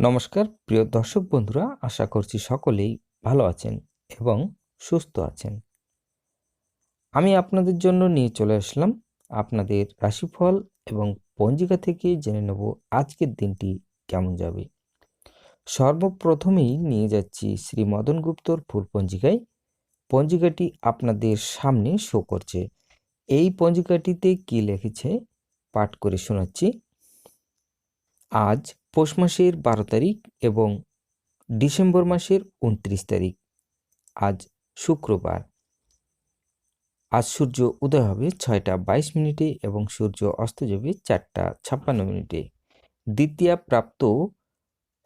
নমস্কার, প্রিয় দর্শক বন্ধুরা, আশা করছি সকলেই ভালো আছেন এবং সুস্থ আছেন। আমি আপনাদের জন্য নিয়ে চলে আসলাম আপনাদের রাশিফল এবং পঞ্জিকা থেকে জেনে নেব আজকের দিনটি কেমন যাবে। সর্বপ্রথমেই নিয়ে যাচ্ছি শ্রী মদন গুপ্তর ফুল পঞ্জিকায়। পঞ্জিকাটি আপনাদের সামনে শো করছে। এই পঞ্জিকাটিতে কি লিখেছে পাঠ করে শোনাচ্ছি। আজ পৌষ মাসের বারো তারিখ এবং ডিসেম্বর মাসের উনত্রিশ তারিখ। আজ শুক্রবার। আজ সূর্য উদয় হবে ছয়টা বাইশ মিনিটে এবং সূর্য অস্ত যাবে চারটা ছাপ্পান্ন মিনিটে। দ্বিতীয়া প্রাপ্ত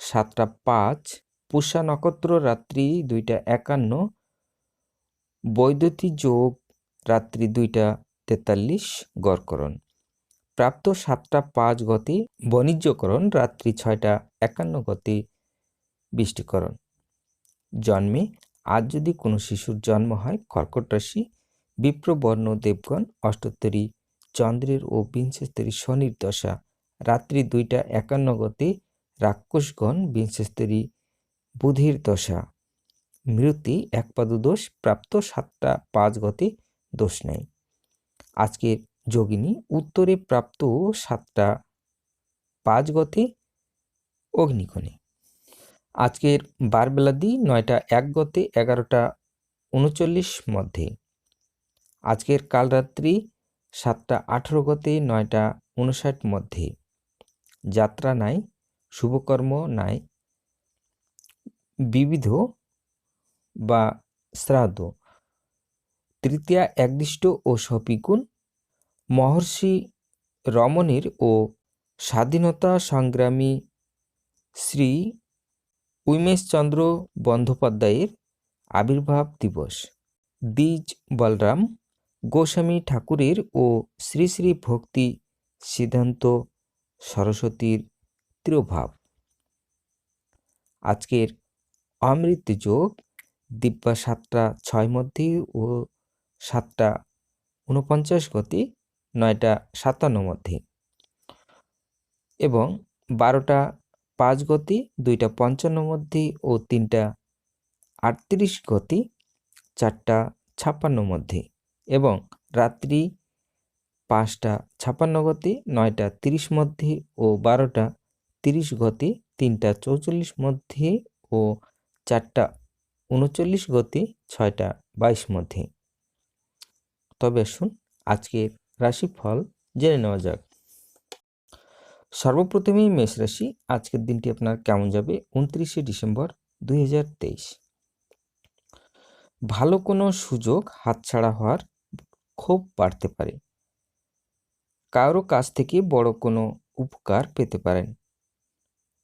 সাতটা পাঁচ, পুষা নক্ষত্র রাত্রি দুইটা একান্ন, বৈদ্যুতিক যোগ রাত্রি দুইটা তেতাল্লিশ, গড়করণ। প্রাপ্ত সাতটা পাঁচ গতি বাণিজ্যকরণ, রাত্রি ছয়টা একান্ন গতি বৃষ্টিকরণ। জন্মে আজ যদি কোনো শিশুর জন্ম হয়, কর্কট রাশি বিপ্রবর্ণ দেবগণ, অষ্টোত্তরী, চন্দ্রের ও বিংশস্তরী শনির দশা, রাত্রি দুইটা একান্ন গতে, রাক্ষসগণ, বিংশস্তরী বুধির দশা। মৃত্যু একপাদু দোষ প্রাপ্ত সাতটা পাঁচ গতে, দোষ নেই। আজকের যোগিনী উত্তরে প্রাপ্ত সাতটা পাঁচ গতে অগ্নিকোণে। আজকের বারবেলাদি নয়টা এক গতে এগারোটা উনচল্লিশ মধ্যে। আজকের কালরাত্রি সাতটা আঠেরো গতে নয়টা উনষাট মধ্যে। যাত্রা নাই, শুভকর্ম নাই, বিবিধ বা শ্রাদ্ধ। তৃতীয়া একদিষ্ট ও সপিগুণ মহর্ষি রমণীর ও স্বাধীনতা সংগ্রামী শ্রী উমেশচন্দ্র বন্দ্যোপাধ্যায়ের আবির্ভাব দিবস। দ্বিজ বলরাম, গোস্বামী ঠাকুরের ও শ্রী শ্রী ভক্তি সিদ্ধান্ত সরস্বতীর তিরোভাব। আজকের অমৃত যোগ দিব্যা সাতটা ছয় মধ্যে ও সাতটা উনপঞ্চাশ গতি নয়টা সাতান্ন মধ্যে। এবং বারোটা পাঁচ গতি, দুইটা পঞ্চান্ন মধ্যে ও তিনটা আটত্রিশ গতি, চারটা ছাপ্পান্ন মধ্যে। এবং রাত্রি পাঁচটা ছাপ্পান্ন গতি, নয়টা তিরিশ মধ্যে ও বারোটা তিরিশ গতি, তিনটা চৌচল্লিশ মধ্যে ও চারটা উনচল্লিশ গতি, ছয়টা বাইশ মধ্যে। তবে আসুন আজকের রাশিফল জেনে নেওয়া যাক। সর্বপ্রথমেই মেষ রাশি, আজকের দিনটি আপনার কেমন যাবে? উনত্রিশে ডিসেম্বর দুই হাজার তেইশ। ভালো কোনো সুযোগ হাতছাড়া হওয়ার ক্ষোভ বাড়তে পারে। কারও কাছ থেকে বড় কোনো উপকার পেতে পারেন।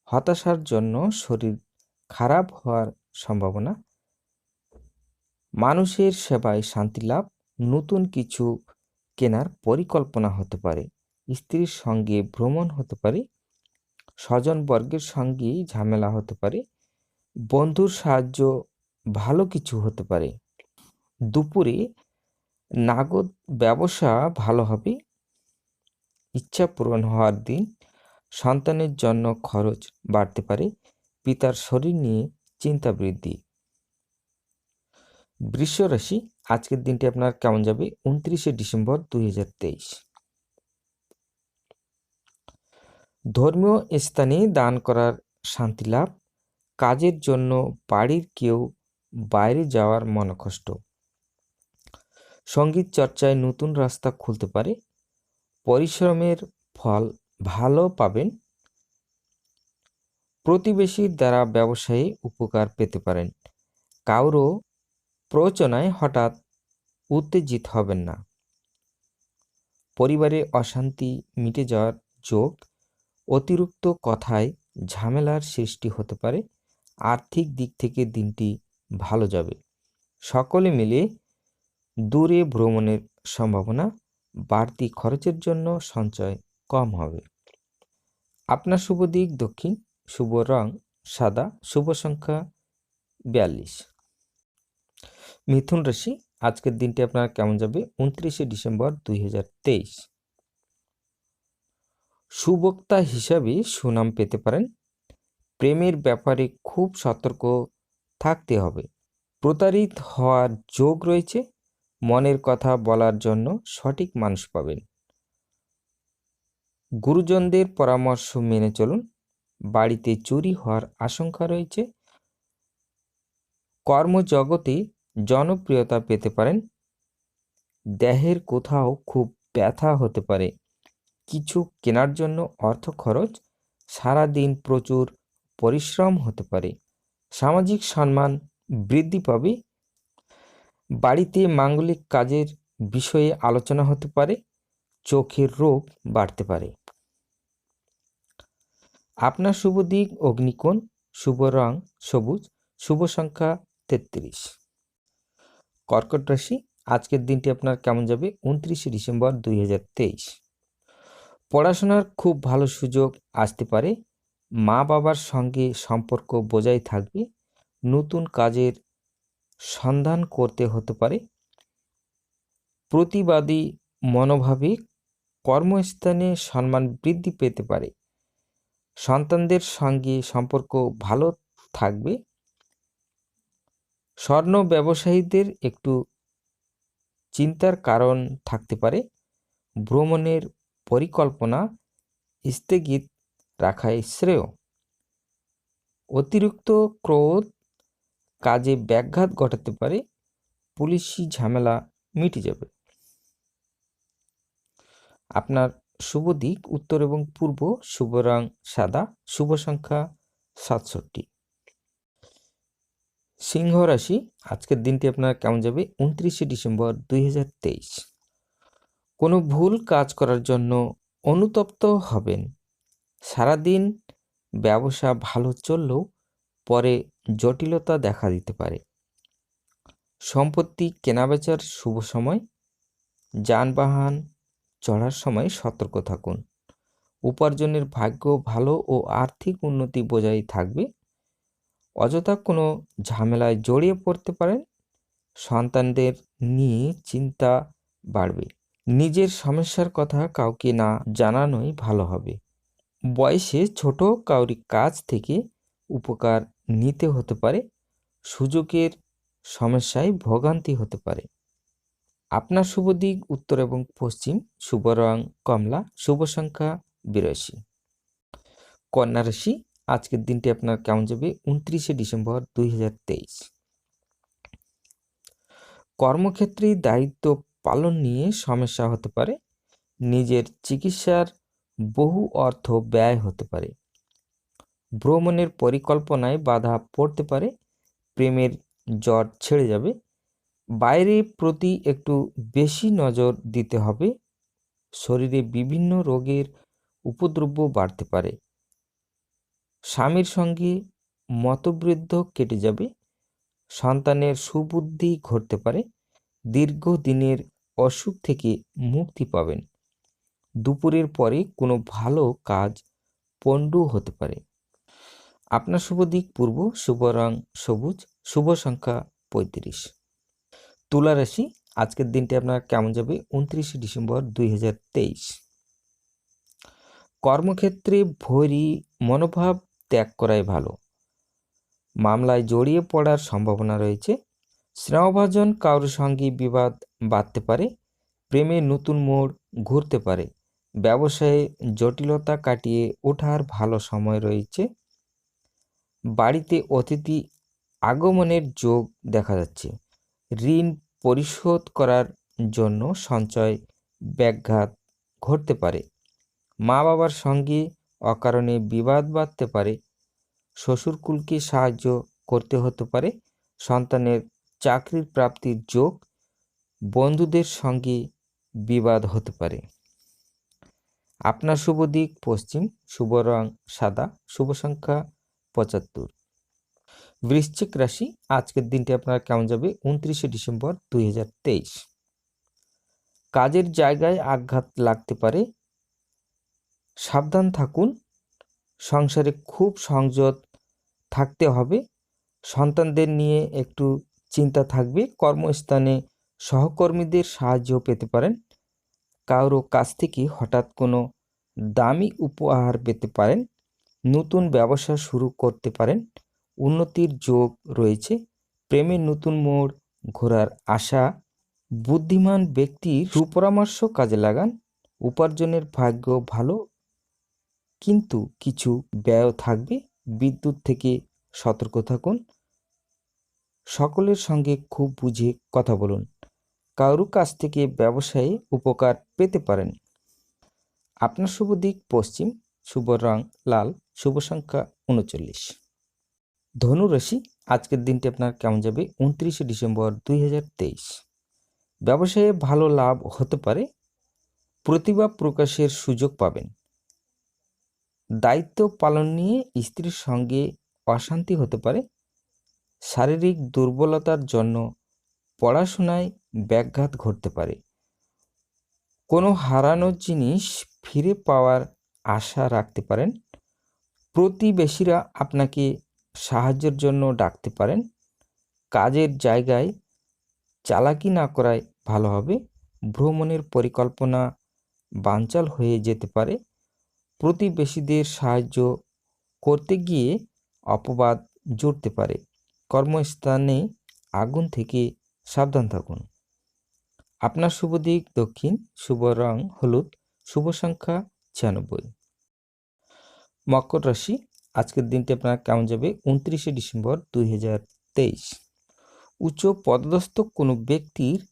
হতাশার জন্য শরীর খারাপ হওয়ার সম্ভাবনা। মানুষের সেবায় শান্তি লাভ। নতুন কিছু কেনার পরিকল্পনা হতে পারে। স্ত্রীর সঙ্গে ভ্রমণ হতে পারে, স্বজনবর্গের সঙ্গে ঝামেলা হতে পারে, বন্ধুর সাহায্য ভালো কিছু হতে পারে। দুপুরে নাগদ ব্যবসা ভালো হবে, ইচ্ছা পূরণ হওয়ার দিন সন্তানের জন্য খরচ বাড়তে পারে, পিতার শরীর নিয়ে চিন্তা বৃদ্ধি। বৃষ রাশি আজকের দিনটি আপনার কেমন যাবে? উনত্রিশে ডিসেম্বর দু হাজার তেইশ। ধর্মীয় স্থানে দান করার শান্তি লাভ, কাজের জন্য বাড়ির কেউ বাইরে যাওয়ার মনকষ্ট। সংগীত চর্চায় নতুন রাস্তা খুলতে পারে, পরিশ্রমের ফল ভালো পাবেন, প্রতিবেশীর দ্বারা ব্যবসায়ী উপকার পেতে পারেন। কারও প্ররোচনায় হঠাৎ উত্তেজিত হবেন না। পরিবারে অশান্তি মিটে যাওয়ার যোগ অতিরিক্ত কথায় ঝামেলার সৃষ্টি হতে পারে। আর্থিক দিক থেকে দিনটি ভালো যাবে। সকলে মিলে দূরে ভ্রমণের সম্ভাবনা বাড়তি খরচের জন্য সঞ্চয় কম হবে। আপনার শুভ দিক দক্ষিণ, শুভ রং সাদা, শুভ সংখ্যা বিয়াল্লিশ। মিথুন রাশি, আজকের দিনটি আপনার কেমন যাবে? উনত্রিশে ডিসেম্বর দুই হাজার তেইশ। সুবক্তা হিসাবে সুনাম পেতে পারেন। প্রেমের ব্যাপারে খুব সতর্ক থাকতে হবে। প্রতারিত হওয়ার যোগ রয়েছে। মনের কথা বলার জন্য সঠিক মানুষ পাবেন। গুরুজনদের পরামর্শ মেনে চলুন। বাড়িতে চুরি হওয়ার আশঙ্কা রয়েছে। কর্মজগতে জনপ্রিয়তা পেতে পারেন। দেহের কোথাও খুব ব্যথা হতে পারে। কিছু কেনার জন্য অর্থ খরচ সারা দিন প্রচুর পরিশ্রম হতে পারে। সামাজিক সম্মান বৃদ্ধি পাবে। বাড়িতে মাঙ্গলিক কাজের বিষয়ে আলোচনা হতে পারে। চোখের রোগ বাড়তে পারে। আপনার শুভ দিক, অগ্নিকোণ, শুভ রং, সবুজ, শুভ সংখ্যা তেত্রিশ। কর্কট রাশি, আজকের দিনটি আপনার কেমন যাবে? উনত্রিশে ডিসেম্বর দুই হাজার তেইশ। পড়াশোনার খুব ভালো সুযোগ আসতে পারে। মা বাবার সঙ্গে সম্পর্ক বজায় থাকবে। নতুন কাজের সন্ধান করতে হতে পারে। প্রতিবাদী মনোভাবে কর্মস্থানে সম্মান বৃদ্ধি পেতে পারে। সন্তানদের সঙ্গে সম্পর্ক ভালো থাকবে। স্বর্ণ ব্যবসায়ীদের একটু চিন্তার কারণ থাকতে পারে। ভ্রমণের পরিকল্পনা স্থগিত রাখাই শ্রেয়। অতিরিক্ত ক্রোধ কাজে ব্যাঘাত ঘটাতে পারে, পুলিশি ঝামেলা মিটে যাবে। আপনার শুভ দিক, উত্তর এবং পূর্ব, শুভ রং সাদা, শুভ সংখ্যা সাতষট্টি। সিংহ রাশি, আজকের দিনটি আপনার কেমন যাবে? উনত্রিশে ডিসেম্বর দুই হাজার তেইশ। কোনো ভুল কাজ করার জন্য অনুতপ্ত হবেন। সারাদিন ব্যবসা ভালো চললেও পরে জটিলতা দেখা দিতে পারে। সম্পত্তি কেনাবেচার শুভ সময়। যানবাহন চড়ার সময় সতর্ক থাকুন। উপার্জনের ভাগ্য ভালো ও আর্থিক উন্নতি বজায় থাকবে। অযথা কোনো ঝামেলায় জড়িয়ে পড়তে পারেন, সন্তানদের নিয়ে চিন্তা বাড়বে। নিজের সমস্যার কথা কাউকে না জানানোই ভালো হবে। বয়সে ছোট কাউরি কাজ থেকে উপকার নিতে হতে পারে, সুযোগের সমস্যায় ভোগান্তি হতে পারে। আপনার শুভ দিক, উত্তর এবং পশ্চিম, শুভ রং, কমলা, শুভ সংখ্যা বিরাশি কন্যা রাশি আজকের দিনটি আপনার কেমন যাবে? উনত্রিশে ডিসেম্বর দুই হাজার তেইশ। কর্মক্ষেত্রে দায়িত্ব পালন নিয়ে সমস্যা হতে পারে। নিজের চিকিৎসার বহু অর্থ ব্যয় হতে পারে। ভ্রমণের পরিকল্পনায় বাধা পড়তে পারে। প্রেমের জ্বর ছেড়ে যাবে। বাইরে প্রতি একটু বেশি নজর দিতে হবে। শরীরে বিভিন্ন রোগের উপদ্রব্য বাড়তে পারে। স্বামীর সঙ্গে মতবৃদ্ধ কেটে যাবে, সন্তানের সুবুদ্ধি ঘটতে পারে, দীর্ঘদিনের অসুখ থেকে মুক্তি পাবেন। দুপুরের পরে কোনো ভালো কাজ পণ্ডু হতে পারে। আপনার শুভ দিক পূর্ব, শুভ রং সবুজ, শুভ সংখ্যা পঁয়ত্রিশ। তুলা রাশি, আজকের দিনটি আপনার কেমন যাবে? উনত্রিশে ডিসেম্বর দুই হাজার তেইশ। কর্মক্ষেত্রে ভৈরী মনোভাব ত্যাগ করাই ভালো। মামলায় জড়িয়ে পড়ার সম্ভাবনা রয়েছে। স্নেহভাজন কারোর সঙ্গে বিবাদ বাড়তে পারে, প্রেমে নতুন মোড় ঘুরতে পারে, ব্যবসায়ে জটিলতা কাটিয়ে ওঠার ভালো সময় রয়েছে। বাড়িতে অতিথি আগমনের যোগ দেখা যাচ্ছে। ঋণ পরিশোধ করার জন্য সঞ্চয় ব্যাঘাত ঘটতে পারে। মা বাবার সঙ্গে অকারণে বিবাদ বাঁধতে পারে। শ্বশুরকুলকে সাহায্য করতে হতে পারে। সন্তানের চাকরির প্রাপ্তির যোগ বন্ধুদের সঙ্গে বিবাদ হতে পারে। আপনার শুভ দিক পশ্চিম, শুভ রং সাদা, শুভ সংখ্যা পঁচাত্তর। বৃশ্চিক রাশি, আজকের দিনটি আপনার কেমন যাবে? উনত্রিশে ডিসেম্বর দুই হাজার তেইশ। কাজের জায়গায় আঘাত লাগতে পারে। সাবধান থাকুন। সংসারে খুব সংযত থাকতে হবে। সন্তানদের নিয়ে একটু চিন্তা থাকবে। কর্মস্থানে সহকর্মীদের সাহায্য পেতে পারেন। কারও কাছ থেকে হঠাৎ কোনো দামি উপহার পেতে পারেন। নতুন ব্যবসা শুরু করতে পারেন। উন্নতির যোগ রয়েছে। প্রেমের নতুন মোড় ঘোরার আশা। বুদ্ধিমান ব্যক্তির সুপরামর্শ কাজে লাগান। উপার্জনের ভাগ্য ভালো। কিন্তু কিছু ব্যয় থাকবে। বিদ্যুৎ থেকে সতর্ক থাকুন। সকলের সঙ্গে খুব বুঝে কথা বলুন। কারও কাছ থেকে ব্যবসায়ে উপকার পেতে পারেন। আপনার শুভ দিক পশ্চিম, শুভ রং লাল, শুভ সংখ্যা উনচল্লিশ। ধনুরাশি আজকের দিনটি আপনার কেমন যাবে? উনত্রিশে ডিসেম্বর দুই তেইশ। ব্যবসায়ে ভালো লাভ হতে পারে। প্রতিভা প্রকাশের সুযোগ পাবেন। দায়িত্ব পালন নিয়ে স্ত্রীর সঙ্গে অশান্তি হতে পারে। শারীরিক দুর্বলতার জন্য পড়াশোনায় ব্যাঘাত ঘটতে পারে। কোনো হারানো জিনিস ফিরে পাওয়ার আশা রাখতে পারেন। প্রতিবেশীরা আপনাকে সাহায্যের জন্য ডাকতে পারেন। কাজের জায়গায় চালাকি না করায় ভালো হবে। ভ্রমণের পরিকল্পনা বানচাল হয়ে যেতে পারে। প্রতিবেশীদের সাহায্য করতে গিয়ে অপবাদ জুড়তে পারে। কর্মস্থানে আগুন থেকে সাবধান থাকুন। আপনার শুভ দিক দক্ষিণ, শুভ রং হলুদ, শুভ সংখ্যা ছিয়ানব্বই। মকর রাশি, আজকের দিনটি আপনার কেমন যাবে? উনত্রিশে ডিসেম্বর দুই হাজার তেইশ। উচ্চ পদস্থ কোনো ব্যক্তির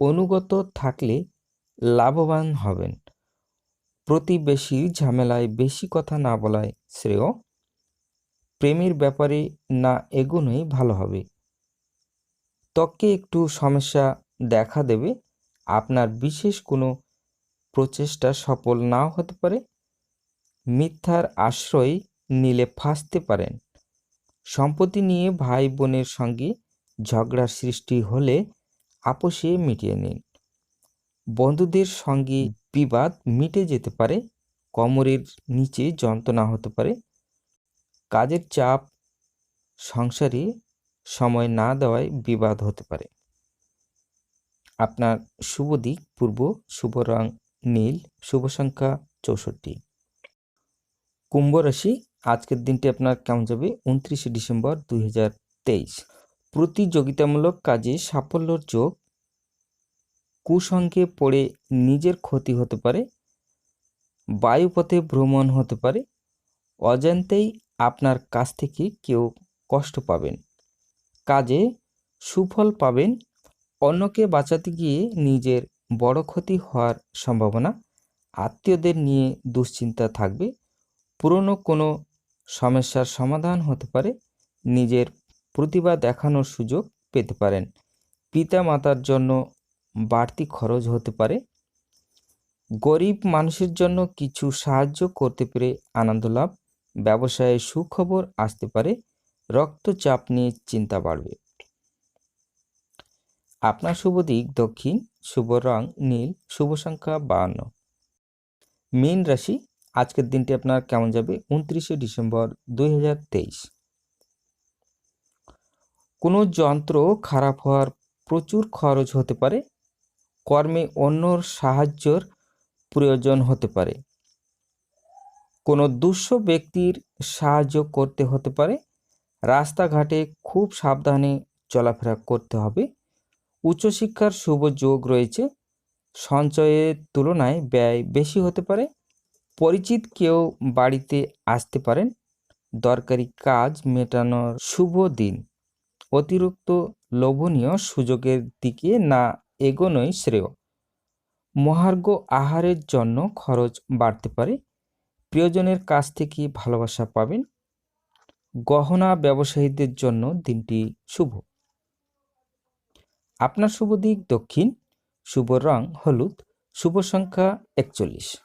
অনুগত থাকলে লাভবান হবেন। প্রতিবেশীর ঝামেলায় বেশি কথা না বলায় শ্রেয়, প্রেমের ব্যাপারে না এগোনোই ভালো হবে। ত্বকে একটু সমস্যা দেখা দেবে, আপনার বিশেষ কোনো প্রচেষ্টা সফল নাও হতে পারে। মিথ্যার আশ্রয় নিলে ফাঁসতে পারেন। সম্পত্তি নিয়ে ভাই বোনের সঙ্গে ঝগড়ার সৃষ্টি হলে আপোষে মিটিয়ে নিন। বন্ধুদের সঙ্গে বিবাদ মিটে যেতে পারে, কোমরের নিচে যন্ত্রণা হতে পারে। কাজের চাপ সংসারে সময় না দেওয়ায় বিবাদ হতে পারে। আপনার শুভ দিক, পূর্ব শুভ রং, নীল, শুভ সংখ্যা চৌষট্টি। কুম্ভ রাশি, আজকের দিনটি আপনার কেমন যাবে? উনত্রিশে ডিসেম্বর দুই হাজার তেইশ। প্রতিযোগিতামূলক কাজে সাফল্যর যোগ কুসঙ্গে পড়ে নিজের ক্ষতি হতে পারে, বায়ুপথে ভ্রমণ হতে পারে, অজান্তেই আপনার কাছ থেকে কেউ কষ্ট পাবেন। কাজে সুফল পাবেন, অন্যকে বাঁচাতে গিয়ে নিজের বড় ক্ষতি হওয়ার সম্ভাবনা, আত্মীয়দের নিয়ে দুশ্চিন্তা থাকবে, পুরনো কোনো সমস্যার সমাধান হতে পারে, নিজের প্রতিভা দেখানোর সুযোগ পেতে পারেন। পিতা মাতার জন্য বাড়তি খরচ হতে পারে। গরিব মানুষের জন্য কিছু সাহায্য করতে পেরে আনন্দ লাভ, ব্যবসায়ে সুখবর আসতে পারে, রক্তচাপ নিয়ে চিন্তা বাড়বে। আপনার শুভ দিক, দক্ষিণ, শুভ রং, নীল, শুভ সংখ্যা বাহান্ন। মীন রাশি, আজকের দিনটি আপনার কেমন যাবে? উনত্রিশে ডিসেম্বর দুই হাজার তেইশ। কোনো যন্ত্র খারাপ হওয়ার প্রচুর খরচ হতে পারে কর্মে অন্যর সাহায্যর প্রয়োজন হতে পারে। কোনো দুঃস্ব ব্যক্তির সাহায্য করতে হতে পারে। রাস্তাঘাটে খুব সাবধানে চলাফেরা করতে হবে। উচ্চশিক্ষার শুভ যোগ রয়েছে। সঞ্চয়ের তুলনায় ব্যয় বেশি হতে পারে। পরিচিত কেউ বাড়িতে আসতে পারেন। দরকারি কাজ মেটানোর শুভ দিন। অতিরিক্ত লোভনীয় সুযোগের দিকে না এগোনোই শ্রেয়। মহার্ঘ আহারের জন্য খরচ বাড়তে পারে। প্রিয়জনের কাছ থেকে ভালোবাসা পাবেন। গহনা ব্যবসায়ীদের জন্য দিনটি শুভ। আপনার শুভ দিক দক্ষিণ, শুভ রং হলুদ, শুভ সংখ্যা একচল্লিশ।